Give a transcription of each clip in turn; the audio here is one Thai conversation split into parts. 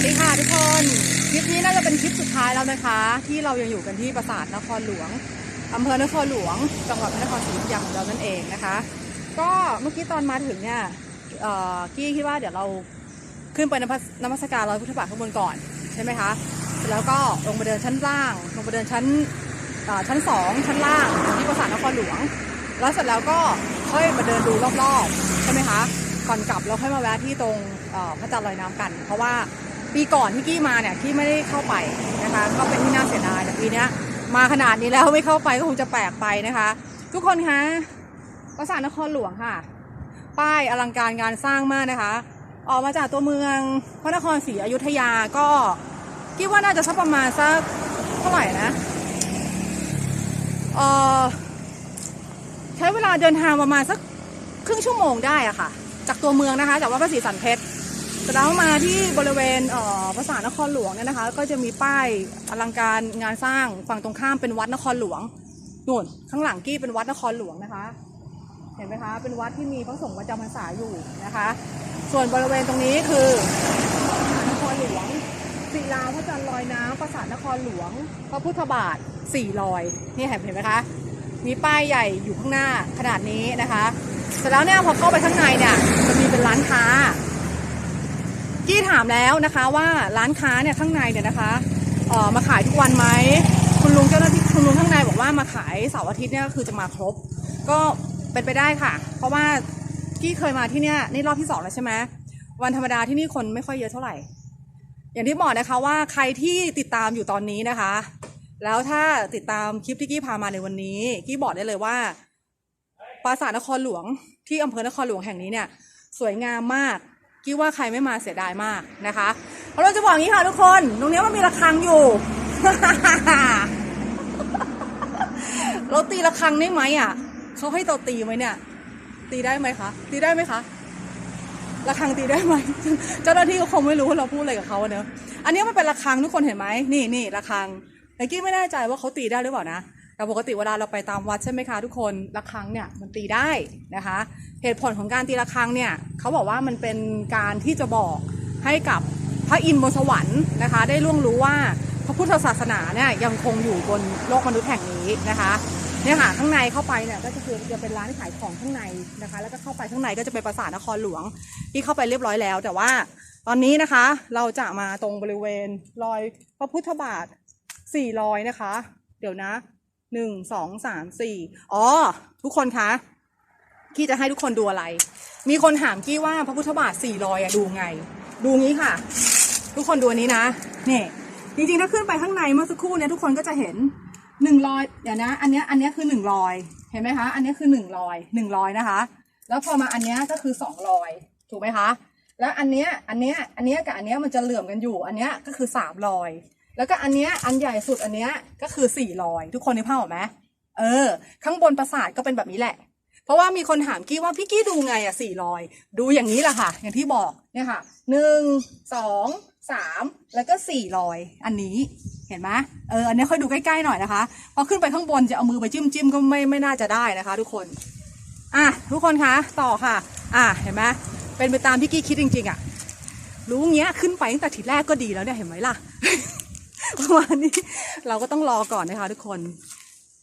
วัสดีค่ะทุกคน คลิปนี้น่าจะเป็นคลิปสุดท้ายแล้วนะคะ ที่เรายังอยู่กันที่ปราสาทนครหลวงอำเภอนครหลวง จังหวัดนครศรีอยุธยาของเรานั่นเองนะคะ ก็เมื่อกี้ตอนมาถึงเนี่ยกี้คิดว่าเดี๋ยวเราขึ้นไปนมัสการรอยพุทธบาทข้างบนก่อนใช่ไหมคะเสร็จแล้วก็ลงมาเดินชั้นล่างลงมาเดินชั้นชั้นสองชั้นล่างที่ปราสาทนครหลวง แล้วเสร็จแล้วก็ค่อยมาเดินดูรอบๆใช่ไหมคะก่อนกลับเราค่อยมาแวะที่ตรงพระจันทร์ลอยน้ำกัน เพราะว่า ปีก่อนที่กี้มาเนี่ยกี้ไม่ได้เข้าไปนะคะ ก็เป็นที่น่าเสียดายแต่ปีนี้มาขนาดนี้แล้วไม่เข้าไปก็คงจะแปลกไปนะคะ ทุกคนคะปราสาทนครหลวงค่ะ ป้ายอลังการงานสร้างมากนะคะ ออกมาจากตัวเมืองพระนครศรีอยุธยาก็คิดว่าน่าจะสักประมาณสักเท่าไหร่นะเออใช้เวลาเดินทางประมาณสักครึ่งชั่วโมงได้อะค่ะ จากตัวเมืองนะคะจากวัดพระศรีสันเพชร เสร็จแล้วมาที่บริเวณเอ่อพระสานครหลวงเนี่ยนะคะ ก็จะมีป้ายอลังการงานสร้างฝั่งตรงข้ามเป็นวัดนครหลวงนู่นข้างหลังกี้เป็นวัดนครหลวงนะคะ เห็นไหมคะเป็นวัดที่มีพระสงฆ์ประจำพรรษาอยู่นะคะ ส่วนบริเวณตรงนี้คือนครหลวงศิลาพระจันทร์ลอยน้ำปราสาทนครหลวง พระพุทธบาทสี่ลอยนี่เห็นเห็นไหมคะมีป้ายใหญ่อยู่ข้างหน้าขนาดนี้นะคะ เสร็จแล้วเนี่ยพอเข้าไปข้างในเนี่ยจะมีเป็นร้านค้า กี้ถามแล้วนะคะว่าร้านค้าเนี่ยข้างในเนี่ยนะคะเออมาขายทุกวันไหมคุณลุงเจ้าหน้าที่คุณลุงข้างในบอกว่ามาขายเสาร์อาทิตย์เนี่ยก็คือจะมาครบ ก็เป็นไปได้ค่ะ เพราะว่ากี้เคยมาที่เนี่ยนี่รอบที่สองแล้วใช่ไหมวันธรรมดาที่นี่คนไม่ค่อยเยอะเท่าไหร่ อย่างที่บอกนะคะว่าใครที่ติดตามอยู่ตอนนี้นะคะ แล้วถ้าติดตามคลิปที่กี้พามาในวันนี้ กี้บอกได้เลยว่าปราสาทนครหลวงที่อำเภอนครหลวงแห่งนี้เนี่ย สวยงามมาก กี้ว่าใครไม่มาเสียดายมากนะคะเพราะเราจะบอกอย่างนี้ค่ะทุกคน ตรงนี้มันมีระฆังอยู่ เราตีระฆังได้ไหมอะเขาให้เราตีไหมเนี่ย ตีได้ไหมคะ ตีได้ไหมคะระฆังตีได้ไหมเจ้าหน้าที่ก็คงไม่รู้ว่าเราพูดอะไรกับเขาเนอะอันนี้มันเป็นระฆังทุกคนเห็นไหมนี่นี่ระฆังแต่กี้ไม่แน่ใจว่าเขาตีได้หรือเปล่านะ แต่ปกติเวลาเราไปตามวัดใช่ไหมคะทุกคนระฆังเนี่ยมันตีได้นะคะ เหตุผลของการตีระฆังเนี่ยเขาบอกว่ามันเป็นการที่จะบอกให้กับพระอินทร์บนสวรรค์นะคะ ได้ล่วงรู้ว่าพระพุทธศาสนาเนี่ยยังคงอยู่บนโลกมนุษย์แห่งนี้นะคะเนี่ยค่ะข้างในเข้าไปเนี่ยก็จะคือจะเป็นร้านขายของข้างในนะคะ แล้วก็เข้าไปข้างในก็จะเป็นปราสาทนครหลวงที่เข้าไปเรียบร้อยแล้ว แต่ว่าตอนนี้นะคะเราจะมาตรงบริเวณรอยพระพุทธบาทสี่รอยนะคะ เดี๋ยวนะ หนึ่งสองสามสี่อ๋อ ทุกคนคะกี้จะให้ทุกคนดูอะไร มีคนถามกี้ว่าพระพุทธบาทสี่รอยอะดูไง ดูงี้ค่ะ ทุกคนดูอันนี้นะนี่จริงๆถ้าขึ้นไปข้างในเมื่อสักครู่เนี่ยทุกคนก็จะเห็นหนึ่งรอยเดี๋ยวนะ อันเนี้ยอันเนี้ยคือหนึ่งรอยเห็นไหมคะ อันเนี้ยคือหนึ่งรอยหนึ่งรอยนะคะ แล้วพอมาอันเนี้ยก็คือสองรอยถูกไหมคะ แล้วอันเนี้ยอันเนี้ยอันเนี้ยกับอันเนี้ยมันจะเหลื่อมกันอยู่ อันเนี้ยก็คือสามรอย แล้วก็อันเนี้ยอันใหญ่สุดอันเนี้ยก็คือสี่รอยทุกคนนึกภาพออกไหมเออ ข้างบนปราสาทก็เป็นแบบนี้แหละ เพราะว่ามีคนถามกี้ว่าพี่กี้ดูไงอะสี่รอยดูอย่างนี้แหละค่ะ อย่างที่บอกเนี่ยค่ะหนึ่งสองสามแล้วก็สี่รอยอันนี้เห็นไหมเอออันนี้ค่อยดูใกล้ๆหน่อยนะคะพอขึ้นไปข้างบนจะเอามือไปจิ้มจิ้มๆก็ไม่ไม่น่าจะได้นะคะ ทุกคนอะทุกคนคะต่อค่ะ อะเห็นไหมเป็นไปตามที่กี้คิดจริง ๆอะรู้เงี้ยขึ้นไปตั้งแต่ทีแรกก็ดีแล้วเนี่ยเห็นไหมล่ะ ประมาณนี้เราก็ต้องรอก่อนนะคะ ทุกคน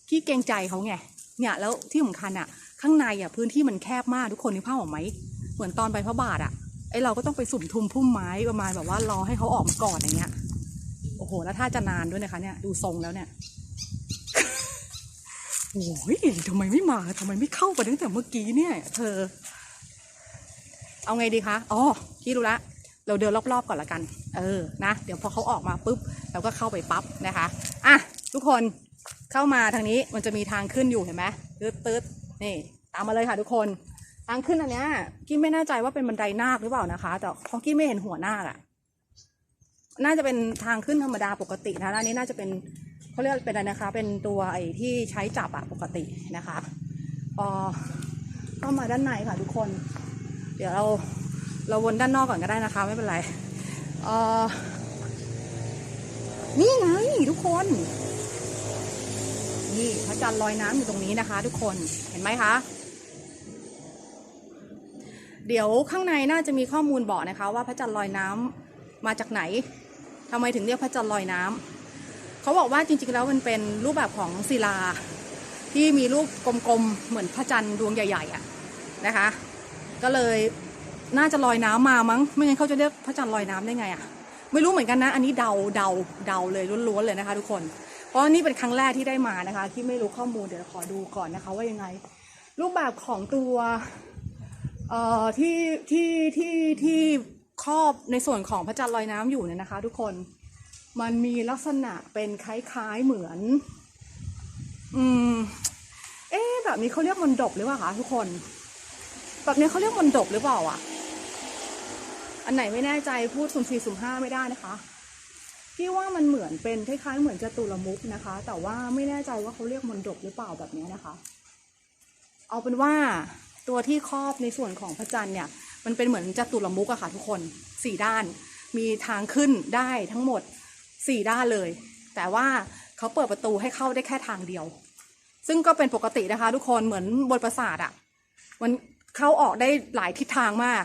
กี้เกรงใจเขาไงเนี่ยแล้วที่สำคัญอะข้างในอะพื้นที่มันแคบมากทุกคนนึกภาพออกไหมเหมือนตอนไปพระบาทอะไอเราก็ต้องไปสุ่มทุมพุ่มไม้ประมาณแบบว่ารอให้เขาออกมาก่อนอย่างเงี้ยโอ้โห แล้วถ้าจะนานด้วยนะคะ เนี่ยดูทรงแล้วเนี่ยโอ้ยทำไมไม่มาทำไมไม่เข้าไปตั้งแต่เมื่อกี้เนี่ย เธอ เอาไงดีคะ อ๋อพี่รู้ละ เราเดินรอบๆก่อนละกัน เออ นะ เดี๋ยวพอเขาออกมาปุ๊บ เราก็เข้าไปปั๊บนะคะอะทุกคนเข้ามาทางนี้มันจะมีทางขึ้นอยู่เห็นไหมตืดตืดนี่ตามมาเลยค่ะทุกคนทางขึ้นอันเนี้ยกี้ไม่แน่ใจว่าเป็นบันไดนาคหรือเปล่านะคะ แต่เพราะกี้ไม่เห็นหัวนาคอะน่าจะเป็นทางขึ้นธรรมดาปกตินะอันนี้น่าจะเป็นเขาเรียกเป็นอะไรนะคะ เป็นตัวไอ้ที่ใช้จับอะปกตินะคะพอเข้ามาด้านในค่ะทุกคน เดี๋ยวเราเราวนด้านนอกก่อนก็ได้นะคะ ไม่เป็นไรเออ นี่ไงทุกคน นี่พระจันทร์ลอยน้ำอยู่ตรงนี้นะคะ ทุกคนเห็นไหมคะ เดี๋ยวข้างในน่าจะมีข้อมูลบอกนะคะ ว่าพระจันทร์ลอยน้ำมาจากไหนทำไมถึงเรียกพระจันทร์ลอยน้ำเขาบอกว่าจริงๆแล้วมันเป็นรูปแบบของศิลา ที่มีรูปกลมๆเหมือนพระจันทร์ดวงใหญ่ ๆอะนะคะ ก็เลยน่าจะลอยน้ำมามั้ง ไม่งั้นเขาจะเรียกพระจันทร์ลอยน้ำได้ไงอะ ไม่รู้เหมือนกันนะ อันนี้เดาเดาเดาเลยล้วนๆเลยนะคะ ทุกคน เพราะนี่เป็นครั้งแรกที่ได้มานะคะ ที่ไม่รู้ข้อมูลเดี๋ยวขอดูก่อนนะคะ ว่ายังไง รูปแบบของตัวเอ่อที่ที่ที่ที่ครอบในส่วนของพระจันทร์ลอยน้ำอยู่เนี่ยนะคะ ทุกคนมันมีลักษณะเป็นคล้ายๆเหมือน อืม เอ๊ะแบบนี้เขาเรียกมันดบหรือเปล่าคะทุกคน แบบนี้เขาเรียกมันดบหรือเปล่าอะ อันไหนไม่แน่ใจพูดสุ่มสี่สุ่มห้าไม่ได้นะคะ พี่ว่ามันเหมือนเป็นคล้ายๆเหมือนจตุรมุกนะคะ แต่ว่าไม่แน่ใจว่าเขาเรียกมนดบหรือเปล่าแบบนี้นะคะ เอาเป็นว่าตัวที่ครอบในส่วนของพระจันทร์เนี่ย มันเป็นเหมือนจตุรมุกอะค่ะทุกคนสี่ด้าน มีทางขึ้นได้ทั้งหมดสี่ด้านเลย แต่ว่าเขาเปิดประตูให้เข้าได้แค่ทางเดียว ซึ่งก็เป็นปกตินะคะ ทุกคนเหมือนบนปราสาทอะมันเข้าออกได้หลายทิศทางมาก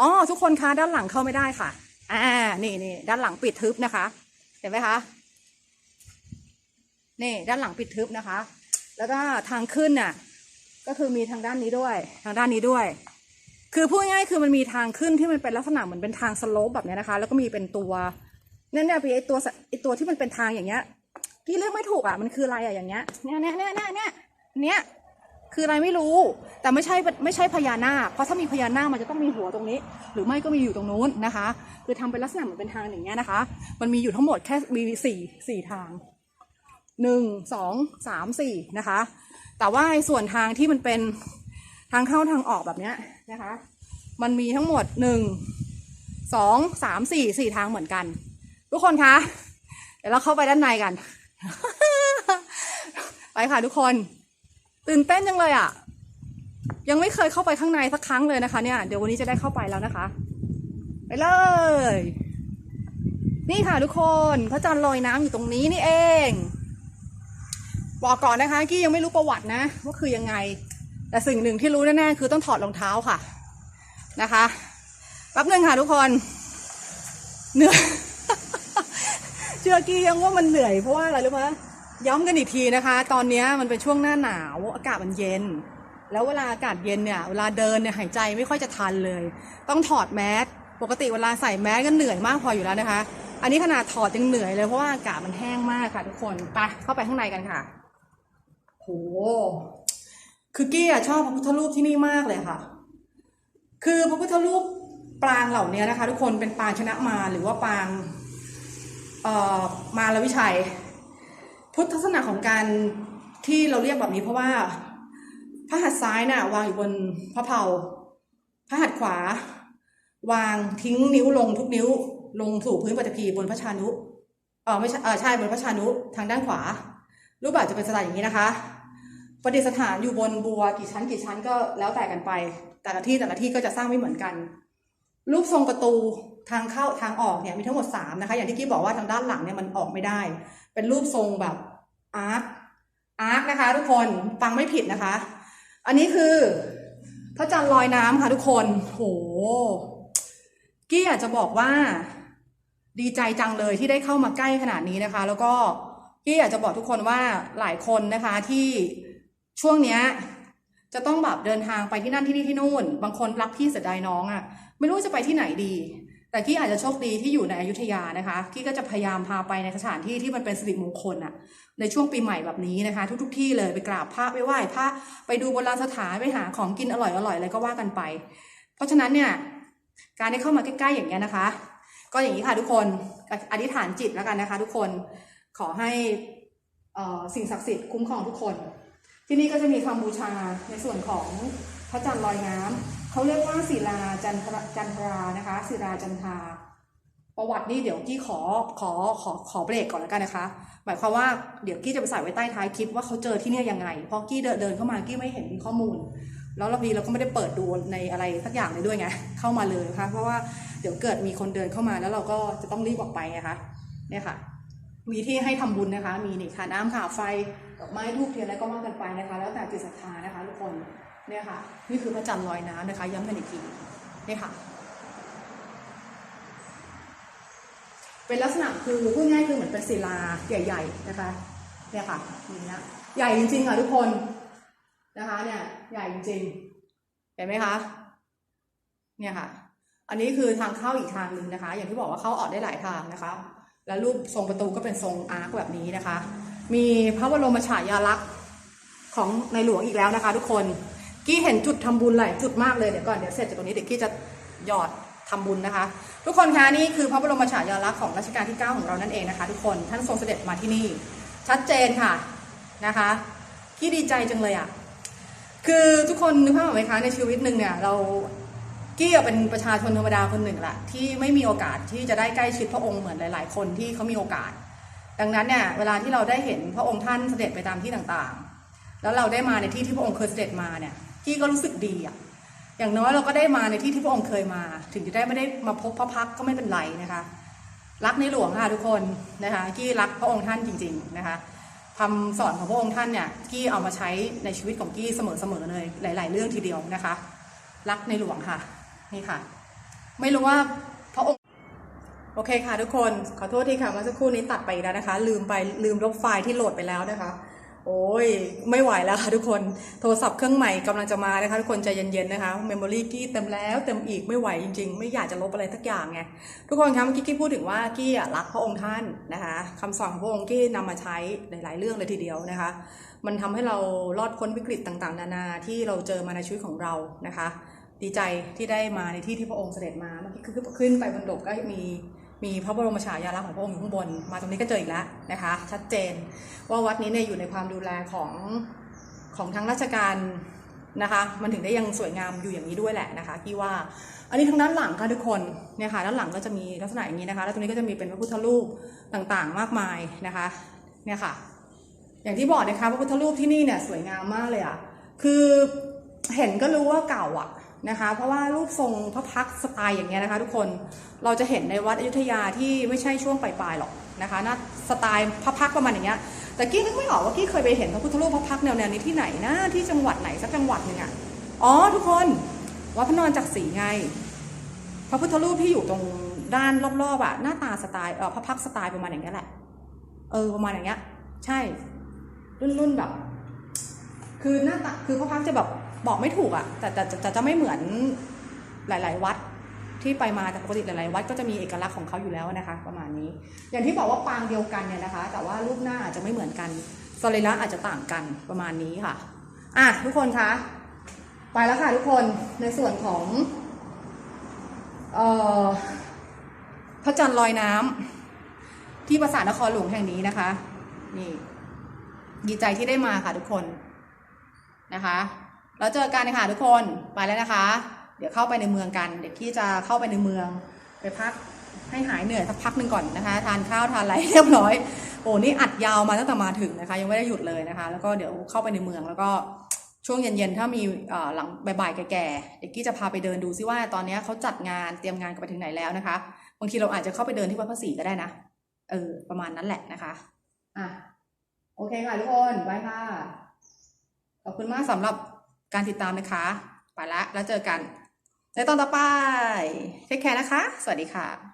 อ๋อทุกคนคะด้านหลังเข้าไม่ได้ค่ะ อ่า นี่นี่ด้านหลังปิดทึบนะคะ เห็นไหมคะนี่ด้านหลังปิดทึบนะคะ แล้วก็ทางขึ้นน่ะ ก็คือมีทางด้านนี้ด้วย ทางด้านนี้ด้วย คือพูดง่ายคือมันมีทางขึ้นที่มันเป็นลักษณะเหมือนเป็นทางสโลปแบบเนี้ยนะคะ แล้วก็มีเป็นตัวเนี่ยเนี่ยไอตัวไอตัวที่มันเป็นทางอย่างเงี้ยพี่เรียกไม่ถูกอะมันคืออะไรอะอย่างเงี้ยเนี่ยเนี่ยเนี่ยเนี่ยเนี่ยเนี่ย คืออะไรไม่รู้ แต่ไม่ใช่ไม่ใช่พญานาคเพราะถ้ามีพญานาคมันจะต้องมีหัวตรงนี้ หรือไม่ก็มีอยู่ตรงนู้นนะคะ คือทำเป็นลักษณะเหมือนเป็นทางอย่างเงี้ยนะคะ มันมีอยู่ทั้งหมดแค่มีสี่สี่ทางหนึ่งสองสามสี่นะคะ แต่ว่าส่วนทางที่มันเป็นทางเข้าทางออกแบบเนี้ยนะคะ มันมีทั้งหมดหนึ่งสองสามสี่สี่ทางเหมือนกัน ทุกคนคะ เดี๋ยวเราเข้าไปด้านในกัน ไปค่ะทุกคน ตื่นเต้นจังเลยอะ ยังไม่เคยเข้าไปข้างในสักครั้งเลยนะคะ เนี่ย เดี๋ยววันนี้จะได้เข้าไปแล้วนะคะ ไปเลย นี่ค่ะทุกคนพระจันทร์ลอยน้ำอยู่ตรงนี้นี่เอง บอกก่อนนะคะกี้ยังไม่รู้ประวัตินะว่าคือยังไง แต่สิ่งหนึ่งที่รู้แน่ๆคือต้องถอดรองเท้าค่ะ นะคะแป๊บนึงค่ะทุกคนเหนื่อยเชื่อกี้ยังว่ามันเหนื่อยเพราะว่าอะไรรู้ไหม ย้ำกันอีกทีนะคะ ตอนนี้มันเป็นช่วงหน้าหนาวอากาศมันเย็น แล้วเวลาอากาศเย็นเนี่ยเวลาเดินเนี่ยหายใจไม่ค่อยจะทันเลย ต้องถอดแมสปกติเวลาใส่แมสก็เหนื่อยมากพออยู่แล้วนะคะ อันนี้ขนาดถอดยังเหนื่อยเลยเพราะว่าอากาศมันแห้งมากค่ะ ทุกคนไปเข้าไปข้างในกันค่ะโหคือกี้อะชอบพระพุทธรูปที่นี่มากเลยค่ะ คือพระพุทธรูปปางเหล่านี้นะคะ ทุกคนเป็นปางชนะมาหรือว่าปางเอ่อมารวิชัย พุทธลักษณะของการที่เราเรียกแบบนี้เพราะว่าพระหัตถ์ซ้ายน่ะ วางอยู่บนพระเพาพระหัตถ์ขวา วางทิ้งนิ้วลงทุกนิ้ว ลงสู่พื้นปฐพีบนพระชานุเออไม่ใช่เออใช่บนพระชานุทางด้านขวา รูปแบบจะเป็นสไตล์อย่างนี้นะคะประดิษฐานอยู่บนบัวกี่ชั้นกี่ชั้นก็แล้วแต่กันไป แต่ละที่แต่ละที่ก็จะสร้างไม่เหมือนกัน รูปทรงประตูทางเข้าทางออกเนี่ยมีทั้งหมดสามนะคะอย่างที่กี้บอกว่าทางด้านหลังเนี่ยมันออกไม่ได้ เป็นรูปทรงแบบอาร์คอาร์คนะคะ ทุกคนฟังไม่ผิดนะคะ อันนี้คือพระจันทร์ลอยน้ำค่ะทุกคนโหกี้อยากจะบอกว่าดีใจจังเลยที่ได้เข้ามาใกล้ขนาดนี้นะคะ แล้วก็กี้อยากจะบอกทุกคนว่าหลายคนนะคะที่ช่วงเนี้ยจะต้องแบบเดินทางไปที่นั่นที่นี่ที่นู่น บางคนรักพี่เสียดายน้องอะ่ะ ไม่รู้จะไปที่ไหนดี แต่กี้อาจจะโชคดีที่อยู่ในอยุธยานะคะกี้ก็จะพยายามพาไปในสถานที่ที่มันเป็นสิริมงคลอะในช่วงปีใหม่แบบนี้นะคะ ทุกๆทที่เลยไปกราบพระไปไหว้พระไปดูโบราณสถานไปหาของกินอร่อยๆอะไรก็ว่ากันไป เพราะฉะนั้นเนี่ยการได้เข้ามาใกล้ๆอย่างเงี้ยนะคะ ก็อย่างนี้ค่ะทุกคนอธิษฐานจิตแล้วกันนะคะ ทุกคนขอให้สิ่งศักดิ์สิทธิ์คุ้มครองทุกคน ที่นี่ก็จะมีคำบูชาในส่วนของพระจันทร์ลอยน้ำ เขาเรียกว่าศิลาจันทราจันทรานะคะศิลาจันทราประวัตินี่เดี๋ยวกี้ขอขอขอขอเบรกก่อนแล้วกันนะคะ หมายความว่าเดี๋ยวกี้จะไปใส่ไว้ใต้ท้ายคลิปว่าเขาเจอที่เนี่ยยังไงเพราะกี้เดินเดินเข้ามากี้ไม่เห็นมีข้อมูล แล้วเราพีเราก็ไม่ได้เปิดดูในอะไรสักอย่างเลยด้วยไงเข้ามาเลยนะคะเพราะว่าเดี๋ยวเกิดมีคนเดินเข้ามาแล้วเราก็จะต้องรีบออกไปไงคะเนี่ยค่ะ มีที่ให้ทำบุญนะคะ มีนี่ค่ะน้ำค่ะไฟดอกไม้ทูบเทียนอะไรก็ว่ากันไปนะคะ แล้วแต่จิตศรัทธานะคะทุกคน เนี่ยค่ะนี่คือพระจันทร์ลอยน้ำนะคะย้ำกันอีกทีนี่ค่ะ เป็นลักษณะคือพูดง่ายคือเหมือนเป็นศิลาใหญ่ ๆ นะคะเนี่ยค่ะอย่นี้ยใหญ่จริงๆค่ะทุกคนนะคะเนี่ยใหญ่จริงๆเห็นไหมคะเนี่ยค่ะ อันนี้คือทางเข้าอีกทางหนึ่งนะคะ อย่างที่บอกว่าเข้าออกได้หลายทางนะคะ แล้วรูปทรงประตูก็เป็นทรงอาร์คแบบนี้นะคะ มีพระบรมฉายาลักษณ์ของในหลวงอีกแล้วนะคะ ทุกคน กี้เห็นจุดทำบุญหลายจุดมากเลยเดี๋ยวก่อนเดี๋ยวเสร็จจากตรงนี้เดี๋ยวกี้จะหยอดทำบุญนะคะ ทุกคนคะนี่คือพระบรมฉายาลักษณ์ของรัชกาลที่ 9 ของเรานั่นเองนะคะ ทุกคนท่านทรงเสด็จมาที่นี่ ชัดเจนค่ะนะคะกี้ดีใจจังเลยอะคือทุกคนนึกภาพออกไหมคะในชีวิตหนึ่งเนี่ยเรากี้เป็นประชาชนธรรมดาคนหนึ่งแหละที่ไม่มีโอกาสที่จะได้ใกล้ชิดพระองค์เหมือนหลาย ๆ คนที่เขามีโอกาส ดังนั้นเนี่ยเวลาที่เราได้เห็นพระองค์ท่านเสด็จไปตามที่ต่างๆ แล้วเราได้มาในที่ที่พระองค์เคยเสด็จมาเนี่ย กี้ก็รู้สึกดีอะอย่างน้อยเราก็ได้มาในที่ที่พระองค์เคยมา ถึงจะได้ไม่ได้มาพบพระพักก็ไม่เป็นไรนะคะ รักในหลวงค่ะทุกคนนะคะกี้รักพระองค์ท่านจริง ๆนะคะคำสอนของพระองค์ท่านเนี่ยกี้เอามาใช้ในชีวิตของกี้เสมอๆเลย หลาย ๆ เรื่องทีเดียวนะคะ รักในหลวงค่ะนี่ค่ะ ไม่รู้ว่าพระองค์โอเคค่ะทุกคนขอโทษทีค่ะเมื่อสักครู่นี้ตัดไปแล้วนะคะ ลืมไปลืมลบไฟล์ที่โหลดไปแล้วนะคะ โอ้ยไม่ไหวแล้วค่ะทุกคนโทรศัพท์เครื่องใหม่กำลังจะมานะคะทุกคนใจเย็นๆนะคะเมมโมรี่กี้เต็มแล้วเต็มอีกไม่ไหวจริง ๆ ไม่อยากจะลบอะไรสักอย่างไงทุกคนคะเมื่อกี้กี้พูดถึงว่ากี้รักพระองค์ท่านนะคะคำสอนของพระองค์กี้นำมาใช้หลาย ๆ เรื่องเลยทีเดียวนะคะ มันทำให้เรารอดพ้นวิกฤตต่างๆ นานาที่เราเจอมาในชีวิตของเรานะคะ ดีใจที่ได้มาในที่ที่พระองค์เสด็จมาเมื่อกี้คือขึ้นไปบนดกก็มี มีพระบรมฉายาลักษณ์ของพระองค์อยู่ข้างบน มาตรงนี้ก็เจออีกแล้วนะคะ ชัดเจน ว่าวัดนี้เนี่ยอยู่ในความดูแลของของทางราชการนะคะ มันถึงได้ยังสวยงามอยู่อย่างนี้ด้วยแหละนะคะที่ว่า อันนี้ทางด้านหลังค่ะทุกคนเนี่ยค่ะด้านหลังก็จะมีลักษณะอย่างนี้นะคะ แล้วตรงนี้ก็จะมีเป็นพระพุทธรูปต่างๆ มากมายนะคะเนี่ยค่ะ อย่างที่บอกนะคะพระพุทธรูปที่นี่เนี่ยสวยงามมากเลยอะคือเห็นก็รู้ว่าเก่าอะ นะคะ เพราะว่ารูปทรงพระพักสไตล์อย่างเงี้ยนะคะ ทุกคนเราจะเห็นในวัดอยุธยาที่ไม่ใช่ช่วงปลายๆหรอกนะคะน่าสไตล์พระพักประมาณอย่างเงี้ยแต่กี้นึกไม่ออกว่ากี้เคยไปเห็นพระพุทธรูปพระพักตร์แนวนี้ที่ไหนนะที่จังหวัดไหนสักจังหวัดหนึ่งอะอ๋อทุกคนวัดพระนอนจักรีไง พระพุทธรูปที่อยู่ตรงด้านรอบๆอะหน้าตาสไตล์เออพระพักสไตล์ประมาณอย่างเงี้ยแหละเออประมาณอย่างเงี้ย ใช่ รุ่นรุ่นแบบ คือหน้าตาคือพระพักจะแบบ บอกไม่ถูกอะ่ะแต่แต่แต่จะไม่เหมือนหลาย ๆ วัดที่ไปมาแต่ปกติหลาย ๆ วัดก็จะมีเอกลักษณ์ของเขาอยู่แล้วนะคะ ประมาณนี้ อย่างที่บอกว่าปางเดียวกันเนี่ยนะคะ แต่ว่ารูปหน้าอาจจะไม่เหมือนกันสรีระอาจจะต่างกันประมาณนี้ค่ะอะทุกคนคะไปแล้วค่ะทุกคนในส่วนของออพระจันทร์ลอยน้ำที่ปราสาทนครหลวงแห่งนี้นะคะ นี่ ดีใจที่ได้มาค่ะทุกคนนะคะ แล้วเจอกันค่ะทุกคนไปแล้วนะคะ เดี๋ยวเข้าไปในเมืองกัน เดี๋ยวที่จะเข้าไปในเมือง ไปพักให้หายเหนื่อยสักพักหนึ่งก่อนนะคะ ทานข้าวทานอะไรเรียบร้อย โอ้นี่อัดยาวมาตั้งแต่มาถึงนะคะ ยังไม่ได้หยุดเลยนะคะ แล้วก็เดี๋ยวเข้าไปในเมืองแล้วก็ช่วงเย็นๆ ถ้ามีหลังบ่ายๆ แก่ๆ เดี๋ยวกี้จะพาไปเดินดูซิว่าตอนนี้เขาจัดงานเตรียมงานกันไปถึงไหนแล้วนะคะ บางทีเราอาจจะเข้าไปเดินที่วัดพระศรีก็ได้นะ เออ ประมาณนั้นแหละนะคะ อะ โอเคค่ะทุกคนบายค่ะ ขอบคุณมากสำหรับ การติดตามนะคะ ไปละแล้วเจอกัน ในตอนต่อไปเทคแคร์นะคะ สวัสดีค่ะ